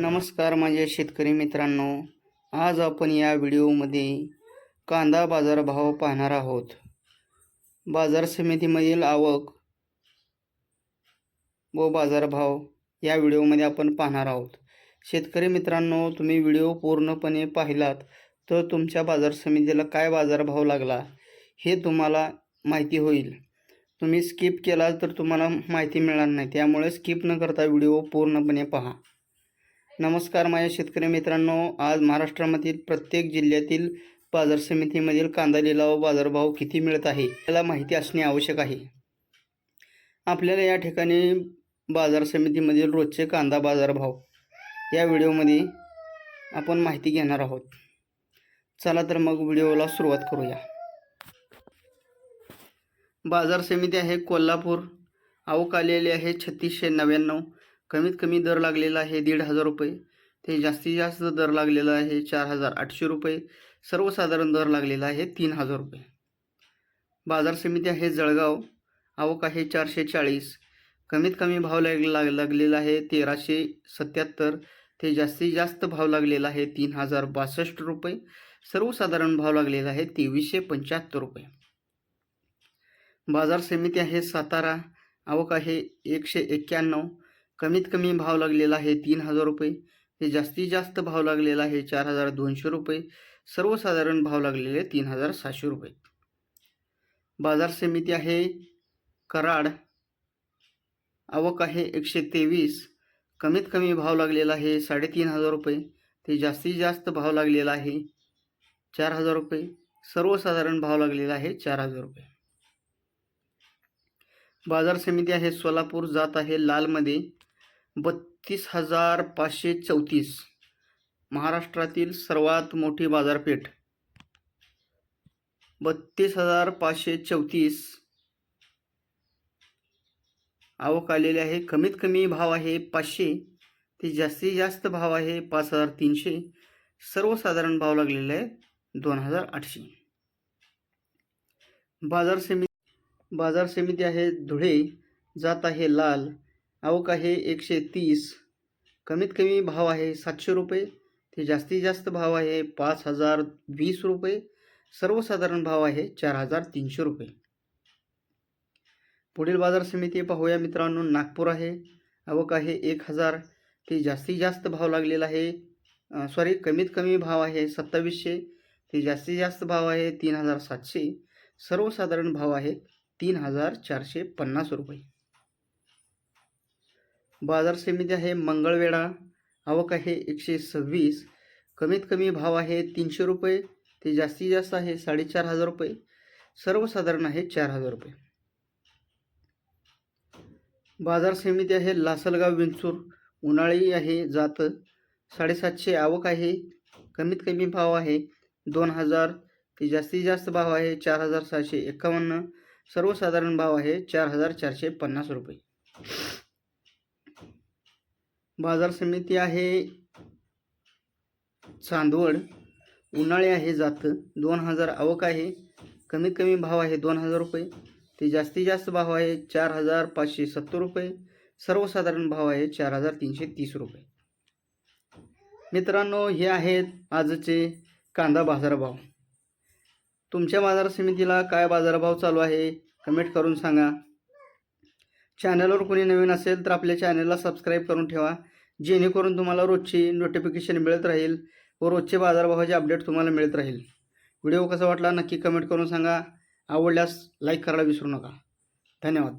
नमस्कार माझ्या शेतकरी मित्रांनो. आज आपण या व्हिडिओमध्ये कांदा बाजारभाव पाहणार आहोत. बाजार समितीमधील आवक व बाजारभाव या व्हिडिओमध्ये आपण पाहणार आहोत. शेतकरी मित्रांनो तुम्ही व्हिडिओ पूर्णपणे पाहिलात तर तुमच्या बाजार समितीला काय बाजारभाव लागला हे तुम्हाला माहिती होईल. तुम्ही स्किप केला तर तुम्हाला माहिती मिळणार नाही. त्यामुळे स्किप न करता व्हिडिओ पूर्णपणे पहा. नमस्कार माझ्या शेतकरी मित्रांनो. आज महाराष्ट्रामधील प्रत्येक जिल्ह्यातील बाजार समितीमधील कांदा लिलाव बाजारभाव किती मिळत आहे याला माहिती असणे आवश्यक आहे. आपल्याला या ठिकाणी बाजार समितीमधील रोजचे कांदा बाजारभाव या व्हिडिओमध्ये आपण माहिती घेणार आहोत. चला तर मग व्हिडिओला सुरुवात करूया. बाजार समिती आहे कोल्हापूर. आवक आलेली आहे छत्तीसशे नव्याण्णव. कमीत कमी दर लागलेला आहे दीड हजार रुपये. ते जास्तीत जास्त दर लागलेला आहे चार हजार आठशे रुपये. सर्वसाधारण दर लागलेला आहे तीन हजार रुपये. बाजार समिती आहे जळगाव. आवक आहे चारशे चाळीस कमीत कमी भाव लाग लाग लागलेला आहे तेराशे सत्याहत्तर. ते जास्तीत जास्त भाव लागलेला आहे तीन हजार बासष्ट रुपये. सर्वसाधारण भाव लागलेला आहे तेवीसशे पंच्याहत्तर रुपये. बाजार समिती आहे सातारा. आवक आहे एकशे एक्क्याण्णव. कमीत कमी भाव लागलेला आहे तीन हजार रुपये. ते जास्तीत जास्त भाव लागलेला आहे चार हजार दोनशे रुपये. सर्वसाधारण भाव लागलेले तीन हजार सहाशे रुपये. बाजार समिती आहे कराड. आवक आहे एकशे तेवीस. कमीत कमी भाव लागलेला आहे साडेतीन हजार रुपये. ते जास्तीत जास्त भाव लागलेला आहे चार हजार रुपये. सर्वसाधारण भाव लागलेला आहे चार हजार रुपये. बाजार समिती आहे सोलापूर. जात आहे लालमध्ये. बत्तीस हजार पाचशे चौतीस. महाराष्ट्रातील सर्वात मोठी बाजारपेठ. बत्तीस हजार पाचशे चौतीस. आवक आलेली आहे. कमीत कमी भाव आहे पाचशे. ते जास्तीत जास्त भाव आहे पाच हजार तीनशे. सर्वसाधारण भाव लागलेला आहे दोन हजार आठशे. बाजार समिती बाजार समिती आहे धुळे. जात आहे लाल. आवक आहे एकशे तीस? कमीत कमी भाव आहे सातशे रुपये. ते जास्तीत जास्त भाव आहे पाच हजार वीस रुपये. सर्वसाधारण भाव आहे चार हजार तीनशे रुपये. पुढील बाजार समिती पाहूया मित्रांनो. नागपूर आहे. आवक आहे एक हजार. ते जास्तीत जास्त भाव लागलेला आहे. सॉरी कमीत कमी भाव आहे सत्तावीसशे. ते जास्तीत जास्त भाव आहे तीन हजार सातशे. सर्वसाधारण भाव आहे तीन हजार चारशे पन्नास रुपये. बाजार समिती आहे मंगळवेढा. आवक आहे एकशे सव्वीस. कमीत कमी भाव आहे तीनशे रुपये. ते जास्तीत जास्त आहे साडेचार हजार रुपये. सर्वसाधारण आहे चार हजार रुपये. बाजार समिती आहे लासलगाव विंचूर. उन्हाळी आहे जात. साडेसातशे आवक आहे. कमीत कमी भाव आहे दोन हजार. ते जास्तीत जास्त भाव आहे चार हजार सहाशे एकावन्न. सर्वसाधारण भाव आहे चार हजार चारशे पन्नास रुपये. बाजार समिती आहे चांदवड उन्हाळी आहे जात दोन हजार आवक आहे कमीत कमी भाव आहे दोन हजार रुपये ते जास्तीत जास्त भाव आहे चार हजार पाचशे सत्तर रुपये सर्वसाधारण भाव आहे चार हजार तीनशे तीस रुपये. मित्रांनो हे आहेत आजचे कांदा बाजारभाव तुमच्या बाजार समितीला काय बाजारभाव चालू आहे कमेंट करून सांगा. चॅनलवर कोणी नवीन असेल तर आपल्या चॅनलला सबस्क्राईब करून ठेवा. जेणेकरून तुम्हाला रोजची नोटिफिकेशन मिळत राहील व रोजचे बाजारभावाचे अपडेट तुम्हाला मिळत राहील. व्हिडिओ कसा वाटला नक्की कमेंट करून सांगा. आवडल्यास लाईक करायला विसरू नका. धन्यवाद.